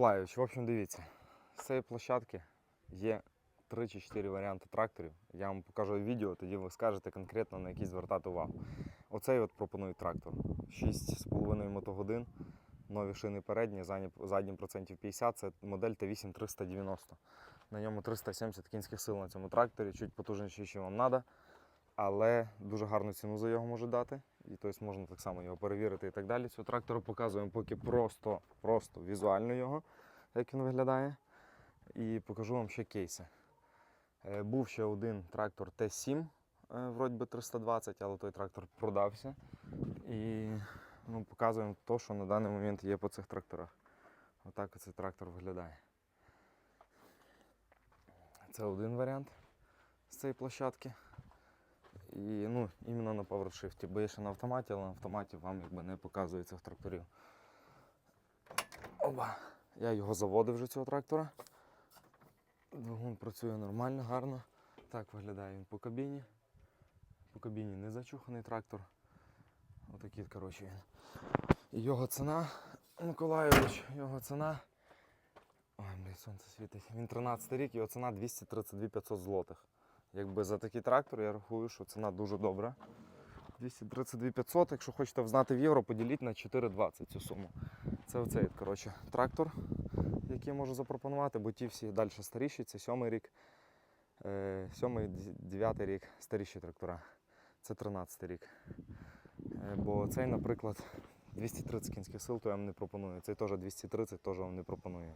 Лаючи, в общем, дивіться, з цієї площадки є 3 чи 4 варіанти тракторів. Я вам покажу відео, тоді ви скажете конкретно на які звертати увагу. Оцей от пропонують трактор. 6,5 мотогодин, нові шини передні, задні, процентів 50. Це модель Т8 390. На ньому 370 кінських сил на цьому тракторі, чуть потужніший, ніж вам треба. Але дуже гарну ціну за його може дати. І тобто можна так само його перевірити і так далі. Цього трактора показуємо поки просто, просто візуально його, як він виглядає. І покажу вам ще кейси. Е, Був ще один трактор Т7, е, вроді би 320, але той трактор продався. І ну, показуємо те, що на даний момент є по цих тракторах. Отак цей трактор виглядає. Це один варіант з цієї площадки. І ну, іменно на PowerShift, бо є ще на автоматі, але на автоматі вам якби не показує цих тракторів. Оба. Я його заводив вже цього трактора. Двигун працює нормально, гарно. Так виглядає він по кабіні. По кабіні не зачуханий трактор. Отакий, коротше, він. Його ціна, Миколайович, його ціна. Ой, блядь, сонце світить. Він 13 рік, його ціна 232 500 злотих. Якби за такий трактор я рахую, що ціна дуже добра. 232 500, якщо хочете взнати в євро, поділіть на 4,20 цю суму. Це оцей коротше, трактор, який я можу запропонувати, бо ті всі далі старіші, це сьомий рік, е, сьомий, д- дев'ятий рік старіші трактора. Це 13 рік. Е, Бо цей, наприклад, 230 кінських сил, то я вам не пропоную. Цей теж 230, теж вам не пропоную.